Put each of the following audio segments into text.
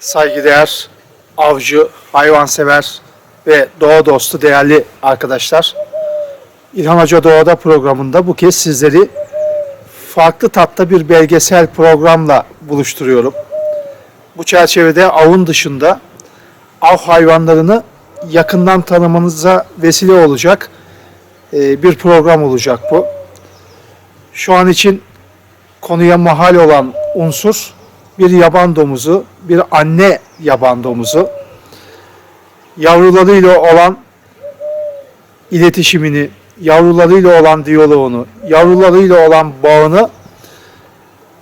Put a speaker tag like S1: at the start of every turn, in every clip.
S1: saygıdeğer avcı, hayvansever ve doğa dostu değerli arkadaşlar. İlhan Hoca Doğada programında bu kez sizleri farklı tatta bir belgesel programla buluşturuyorum. Bu çerçevede avın dışında av hayvanlarını yakından tanımanıza vesile olacak e, bir program olacak bu. Şu an için konuya mahal olan unsur bir yaban domuzu, bir anne yaban domuzu. Yavrularıyla olan iletişimini, yavrularıyla olan diyaloğunu, yavrularıyla olan bağını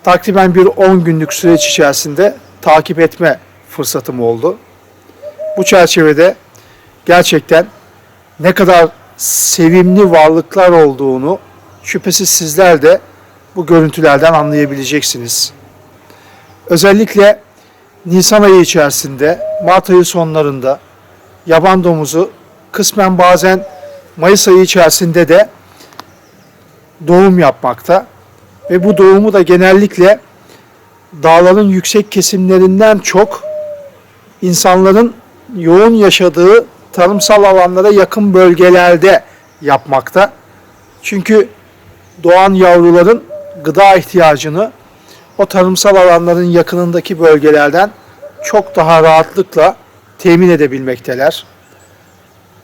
S1: takriben bir 10 günlük süreç içerisinde takip etme fırsatım oldu. Bu çerçevede gerçekten ne kadar sevimli varlıklar olduğunu şüphesiz sizler de bu görüntülerden anlayabileceksiniz. Özellikle Nisan ayı içerisinde, Mart ayı sonlarında yaban domuzu kısmen bazen Mayıs ayı içerisinde de doğum yapmakta ve bu doğumu da genellikle dağların yüksek kesimlerinden çok insanların yoğun yaşadığı tarımsal alanlara yakın bölgelerde yapmakta. Çünkü doğan yavruların gıda ihtiyacını o tarımsal alanların yakınındaki bölgelerden çok daha rahatlıkla temin edebilmekteler.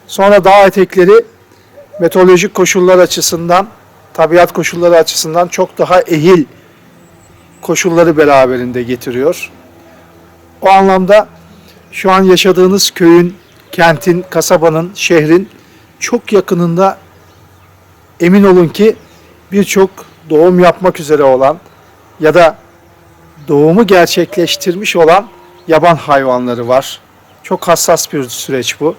S1: Sonra dağ etekleri meteorolojik koşullar açısından, tabiat koşulları açısından çok daha ehil koşulları beraberinde getiriyor. O anlamda şu an yaşadığınız köyün, kentin, kasabanın, şehrin çok yakınında emin olun ki birçok doğum yapmak üzere olan ya da doğumu gerçekleştirmiş olan yaban hayvanları var. Çok hassas bir süreç bu.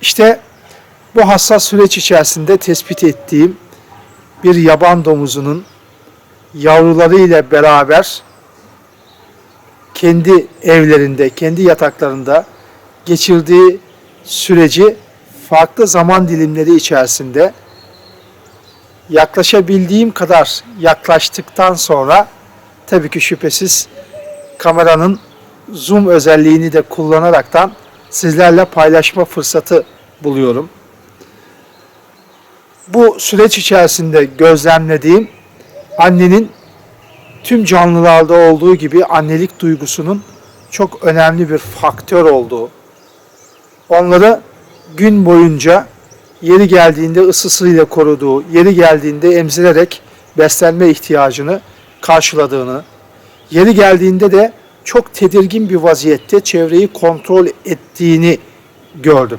S1: İşte bu hassas süreç içerisinde tespit ettiğim bir yaban domuzunun yavruları ile beraber kendi evlerinde, kendi yataklarında geçirdiği süreci farklı zaman dilimleri içerisinde yaklaşabildiğim kadar yaklaştıktan sonra tabii ki şüphesiz kameranın zoom özelliğini de kullanaraktan sizlerle paylaşma fırsatı buluyorum. Bu süreç içerisinde gözlemlediğim annenin tüm canlılarda olduğu gibi annelik duygusunun çok önemli bir faktör olduğu. Onları gün boyunca yeri geldiğinde ısısıyla koruduğu, yeri geldiğinde emzirerek beslenme ihtiyacını karşıladığını, yeri geldiğinde de çok tedirgin bir vaziyette çevreyi kontrol ettiğini gördüm.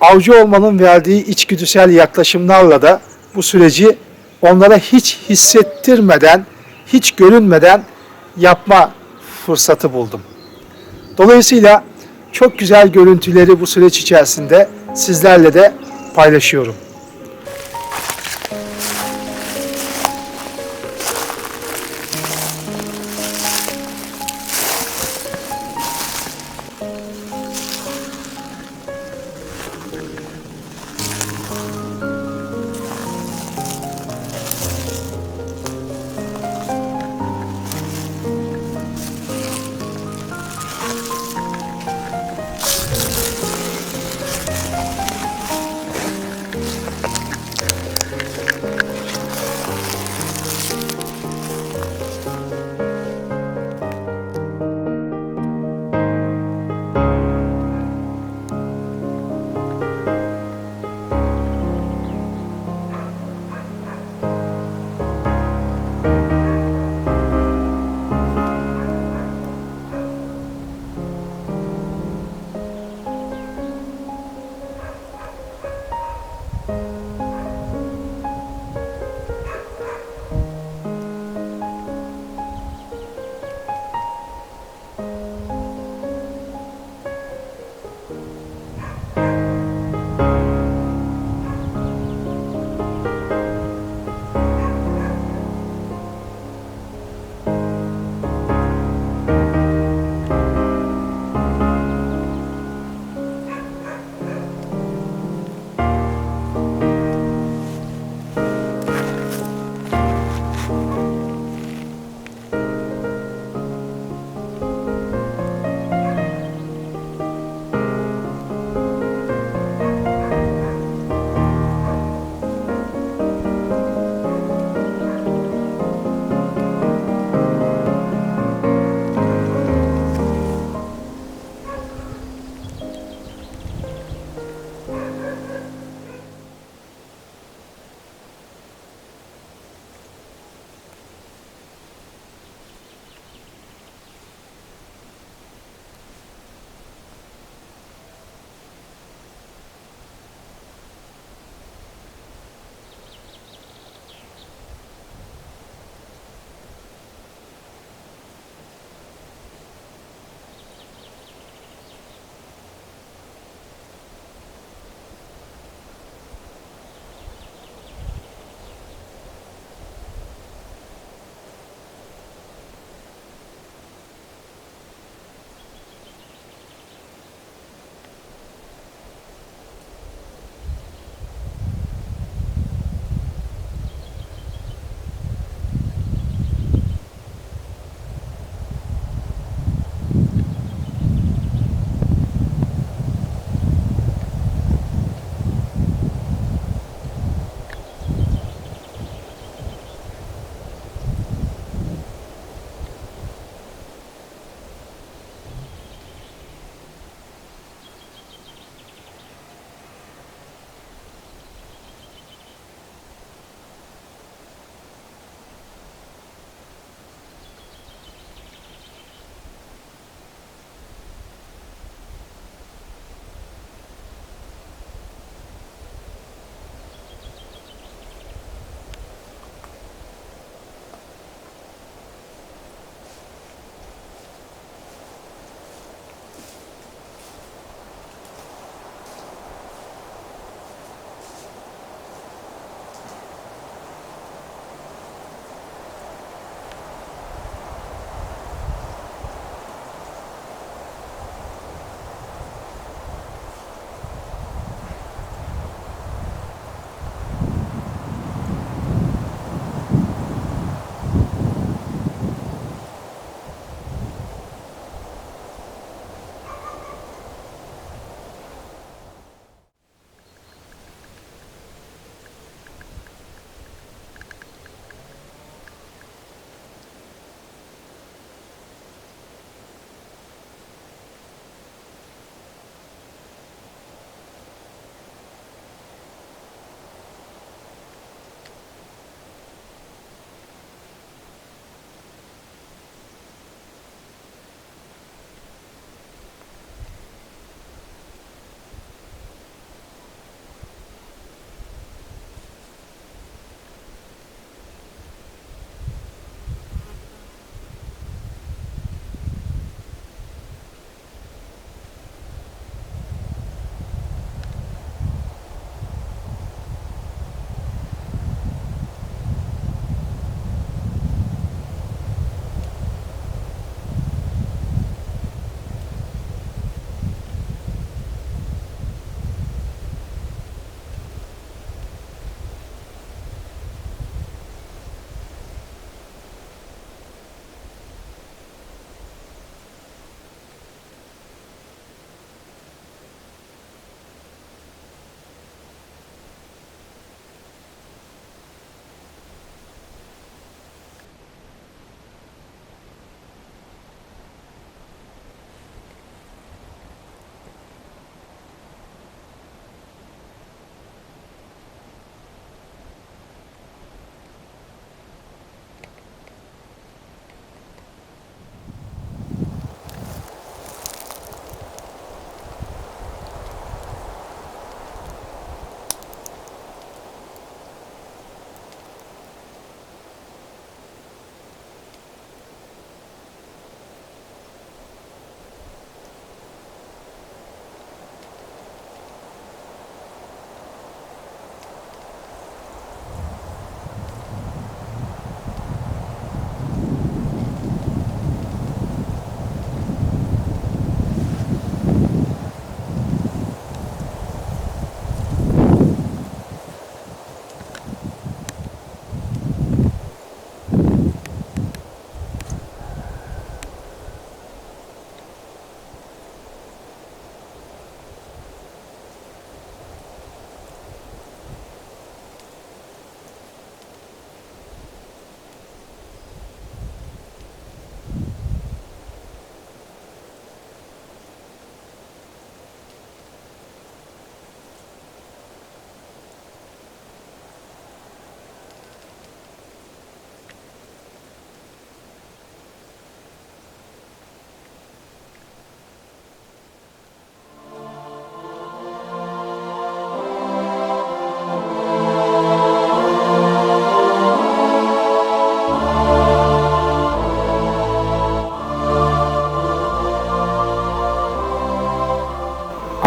S1: Avcı olmanın verdiği içgüdüsel yaklaşımlarla da bu süreci onlara hiç hissettirmeden, hiç görünmeden yapma fırsatı buldum. Dolayısıyla çok güzel görüntüleri bu süreç içerisinde sizlerle de paylaşıyorum.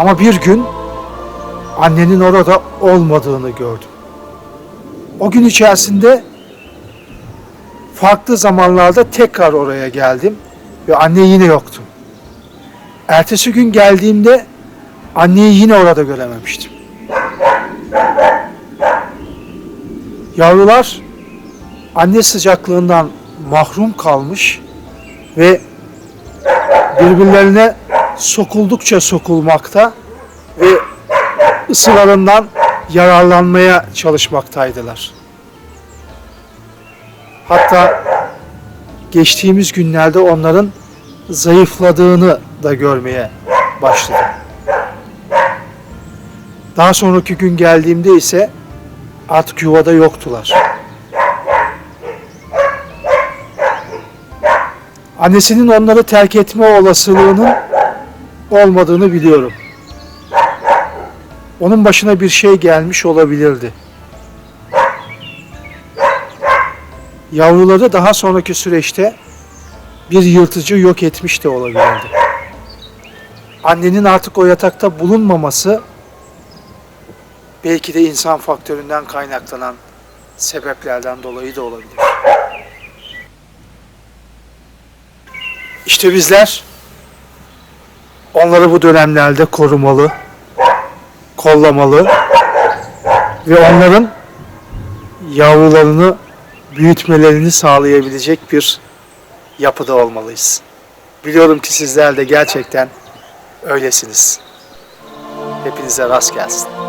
S1: Ama bir gün annenin orada olmadığını gördüm. O gün içerisinde farklı zamanlarda tekrar oraya geldim ve anne yine yoktu. Ertesi gün geldiğimde anneyi yine orada görememiştim. Yavrular anne sıcaklığından mahrum kalmış ve birbirlerine sokuldukça sokulmakta ve ısılarından yararlanmaya çalışmaktaydılar. Hatta geçtiğimiz günlerde onların zayıfladığını da görmeye başladım. Daha sonraki gün geldiğimde ise artık yuvada yoktular. Annesinin onları terk etme olasılığının olmadığını biliyorum. Onun başına bir şey gelmiş olabilirdi. Yavruları daha sonraki süreçte bir yırtıcı yok etmiş de olabilirdi. Annenin artık o yatakta bulunmaması belki de insan faktöründen kaynaklanan sebeplerden dolayı da olabilir. İşte bizler onları bu dönemlerde korumalı, kollamalı ve onların yavrularını büyütmelerini sağlayabilecek bir yapıda olmalıyız. Biliyorum ki sizler de gerçekten öylesiniz. Hepinize rast gelsin.